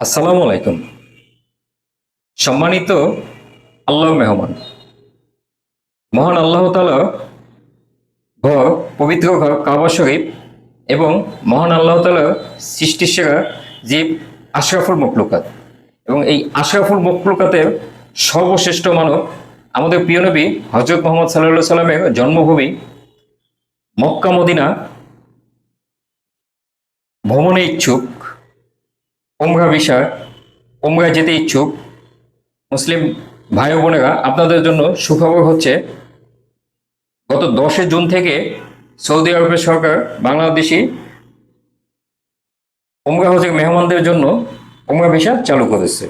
আসসালামু আলাইকুম। সম্মানিত আল্লাহ মেহমান। মহান আল্লাহ তালা ঘর, পবিত্র ঘর কাবা শরীফ এবং মহান আল্লাহ তালা সৃষ্টির সেরা জীব আশরাফুল মকলুকাত এবং এই আশরাফুল মকলুকাতের সর্বশ্রেষ্ঠ মানব আমাদের প্রিয় নবী হজরত মোহাম্মদ সাল্লাহ সাল্লামের জন্মভূমি মক্কা মদিনা ভ্রমণে ইচ্ছুক ওমরা বিষয় ওমরা যেতে ইচ্ছুক। মুসলিম ভাই বোনেরা, আপনাদের জন্য সুখবর হচ্ছে, গত দশে জুন থেকে সৌদি আরবের সরকার বাংলাদেশি ওমরা হজের মেহমানদের জন্য ওমরা ভিসা চালু করেছে।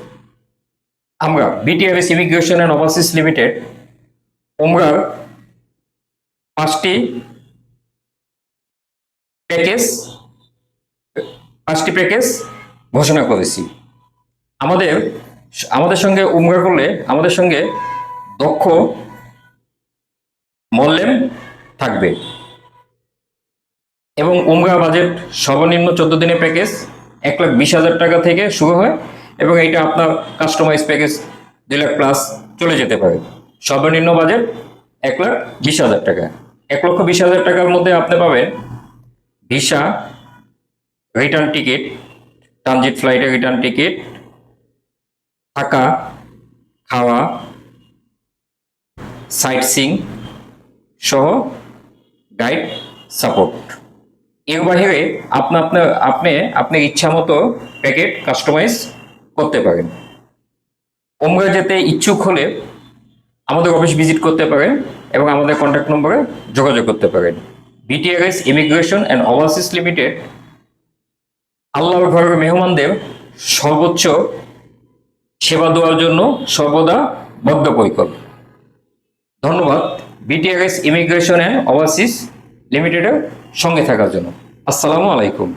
আমরা BTRS immigration and overseas limited ওমরার পাঁচটি প্যাকেজ পাঁচটি প্যাকেজ ঘোষণা করেছি। আমাদের আমাদের সঙ্গে উমরা করলে আমাদের সঙ্গে দক্ষ মল্লেম থাকবে। এবং উমরা বাজেট সর্বনিম্ন চোদ্দ দিনের প্যাকেজ এক লাখ বিশ হাজার টাকা থেকে শুরু হয় এবং এইটা আপনার কাস্টমাইজ প্যাকেজ দুই লাখ প্লাস চলে যেতে পারে। সর্বনিম্ন বাজেট এক লাখ বিশ হাজার টাকা। এক লক্ষ বিশ হাজার টাকার মধ্যে আপনি পাবেন ভিসা রিটার্ন টিকিট ট্রানজিট ফ্লাইটের রিটার্ন টিকিট, থাকা, খাওয়া সাইট সিং সহ গাইড সাপোর্ট এর বাইরে আপনি আপনার আপনি আপনার ইচ্ছা মতো প্যাকেট কাস্টমাইজ করতে পারেন। ওমরা যেতে ইচ্ছুক হলে আমাদের অফিস ভিজিট করতে পারেন এবং আমাদের কন্ট্যাক্ট নম্বরে যোগাযোগ করতে পারেন। BTRS immigration and overseas limited আল্লাহর ঘরের মেহমানদের সর্বোচ্চ সেবা দেওয়ার জন্য সর্বদা বদ্ধপরিকর। ধন্যবাদ। বিটিআরএস ইমিগ্রেশন অ্যান্ড ওভারসিস লিমিটেডের সঙ্গে থাকার জন্য। আসসালামু আলাইকুম।